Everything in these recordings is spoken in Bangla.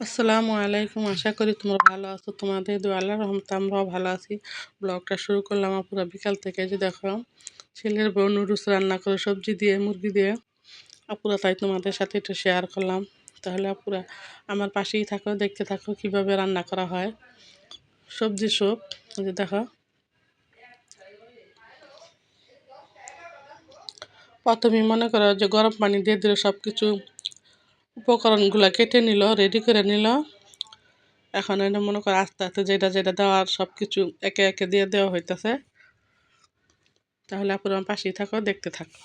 আসসালামু আলাইকুম। আশা করি তোমরা ভালো আছো। তোমাদের দু আল্লাহ রহমতে আমরাও ভালো আছি। ব্লগটা শুরু করলাম পুরো বিকাল থেকে যে দেখো, ছেলের বউ নুডলস রান্না করে, সবজি দিয়ে, মুরগি দিয়ে। আপুরা তাই তোমাদের সাথে একটু শেয়ার করলাম। তাহলে আপুরা আমার পাশেই থাকো, দেখতে থাকো কীভাবে রান্না করা হয়। সবজি সব যে দেখো। প্রথমে মনে করো যে গরম পানি দিয়ে দিলে সব কিছু উপকরণগুলো কেটে নিল রেডি করে নিল। এখন এটা মনে করো আস্তে আস্তে যেটা যেটা দেওয়ার সব কিছু একে একে দিয়ে দেওয়া হইতেছে। তাহলে আপুর আমার পাশেই থাকো, দেখতে থাকো।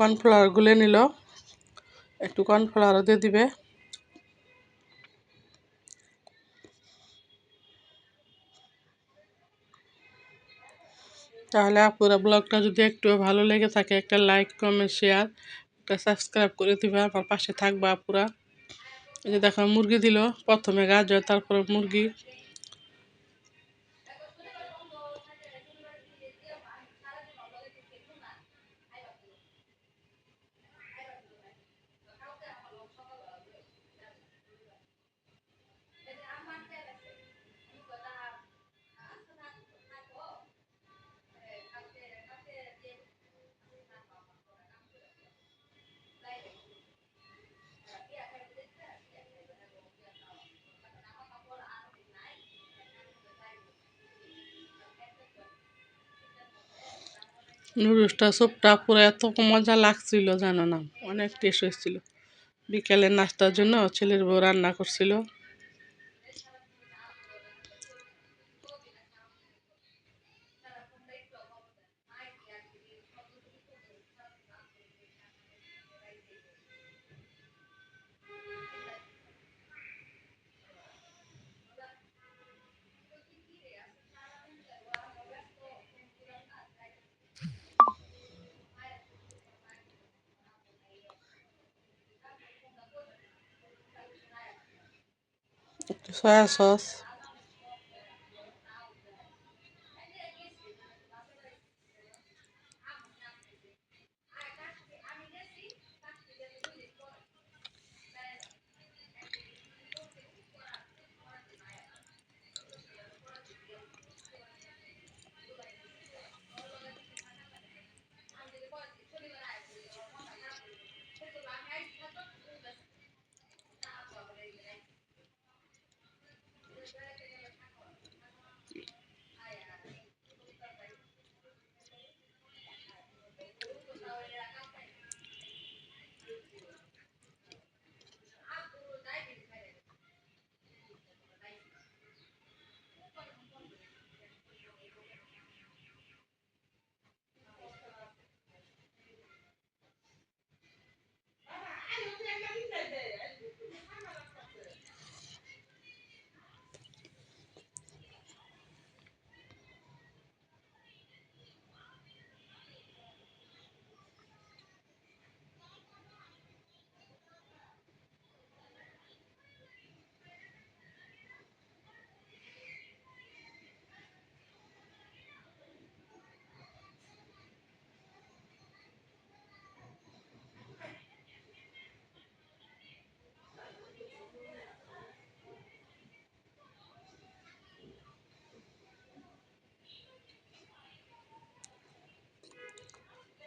কর্নফ্লাওয়ার গুলে নিল, একটু কর্নফ্লাওয়ারও দিয়ে দিবে। তাহলে আপুরা ব্লগটা যদি একটু ভালো লেগে থাকে, একটা লাইক কমেন্ট শেয়ার একটা সাবস্ক্রাইব করে দিবা। আমার পাশে থাকবা আপুরা। এই যে দেখো, মুরগি দিল প্রথমে গাজর, তারপরে মুরগি। নুডলসটা সুপটা পুরো এত মজা লাগছিল, জানো না? অনেক টেস্ট হয়েছিল। বিকেলের নাস্তার জন্য ছেলের বউ রান্না করছিল। একটু সয়া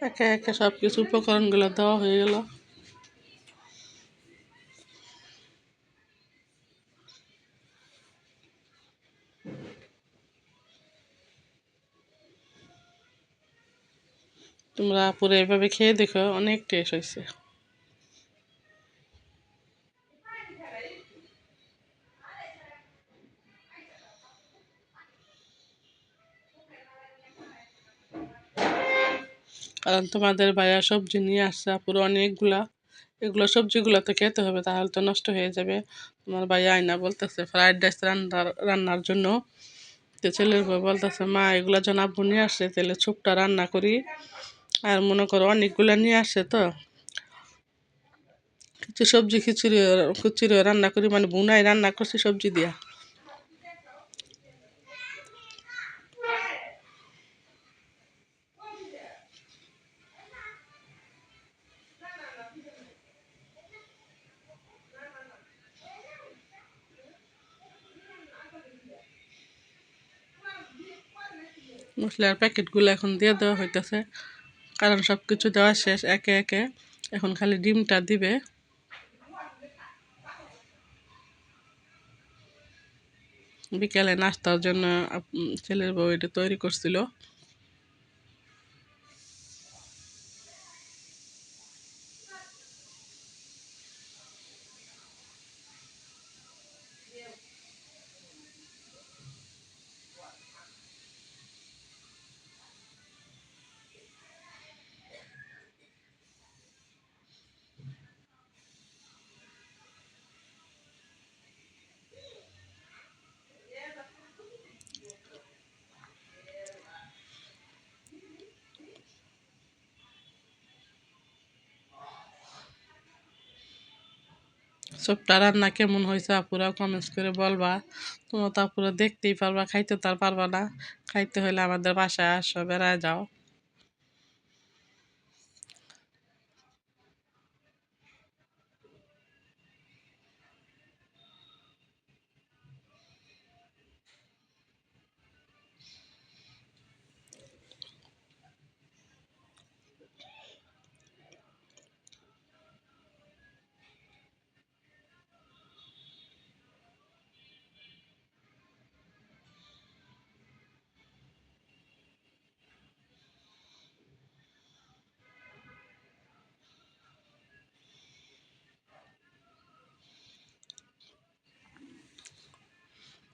একে একে সব কিছু উপকরণগুলো দেওয়া হয়ে গেল। তোমরা পুরো এভাবে খেয়ে দেখো, অনেক টেস্ট হয়েছে কারণ তোমাদের ভাইয়া সবজি নিয়ে আসছে পুরো অনেকগুলা। এগুলো সবজিগুলো তো খেতে হবে, তাহলে তো নষ্ট হয়ে যাবে। তোমার ভাইয়া আয়না বলতেছে ফ্রাইড রাইস রান্নার রান্নার জন্য। তো ছেলের বউ বলতেছে, মা, এগুলো যেন আব্বু নিয়ে আসছে, তাহলে ছুপটা রান্না করি। আর মনে করো অনেকগুলো নিয়ে আসছে তো। কিছু সবজি খিচুড়ি খিচুড়ি রান্না করি মানে বুনাই রান্না করছি সবজি দিয়া। মশলার প্যাকেটগুলো এখন দিয়ে দেওয়া হইতেছে। কারণ সব কিছু দেওয়া শেষ, একে একে। এখন খালি ডিমটা দিবে। বিকেলে নাস্তার জন্য ছেলের বউ এটা তৈরি করছিল। সবটা রান্না কেমন হয়েছে আপুরা কমেন্টস করে বলবা। তোমরা তো আপুরা দেখতেই পারবা, খাইতে তো আর পারবা না। খাইতে হলে আমাদের বাসায় আসো, বেড়ায় যাও।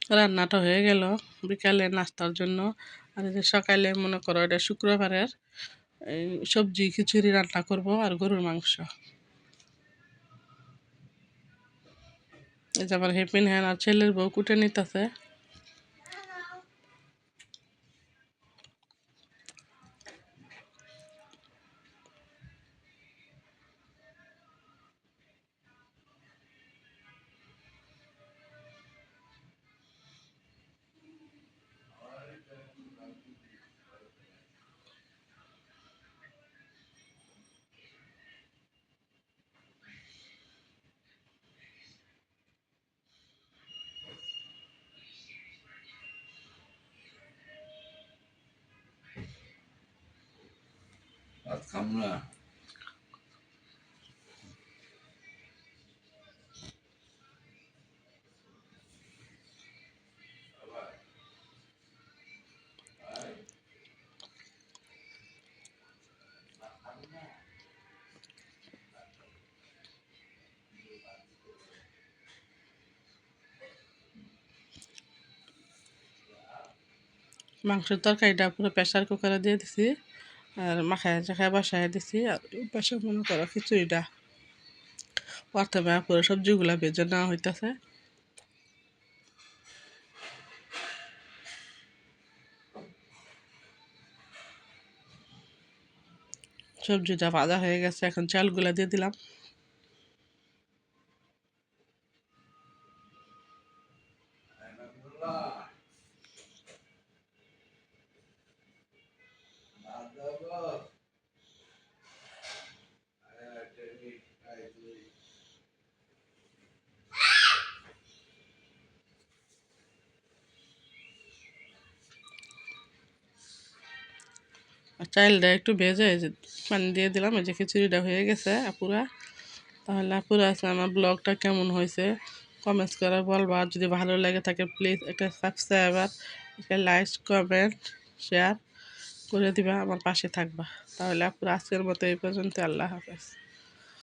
রান্নাটা হয়ে গেল। বিকালে নাস্তার জন্য। আর যে সকালে মনে করো এটা শুক্রবারের সবজি খিচুড়ি রান্না করব আর গরুর মাংস। এই যে আমার হেপিন হ্যান আর ছেলের বউ কুটে নিতেছে। খাম না মাংসের তরকারিটা পুরো প্রেশার কুকারে দিয়ে দিছি। আর মাখায় চাখায় বাসায় দিছি, আর পাশে মনে করো খিচুড়িটা প্রথমে করে সবজিগুলা ভেজে নেওয়া হইতেছে। সবজিটা ভাজা হয়ে গেছে, এখন চালগুলা দিয়ে দিলাম। আর চাইলটা একটু ভেজে পানি দিয়ে দিলাম, এই যে খিচুড়িটা হয়ে গেছে আপুরা। তাহলে আপুরা আছে আমার ব্লগটা কেমন হয়েছে? কমেন্টস করে বলবা। যদি ভালো লাগে থাকে প্লিজ একটা সাবস্ক্রাইবার একটা লাইক কমেন্ট শেয়ার করে দিবা আমার পাশে থাকবা। তাহলে আপুরা আজকের মতো এই পর্যন্ত আল্লাহ হাফেজ।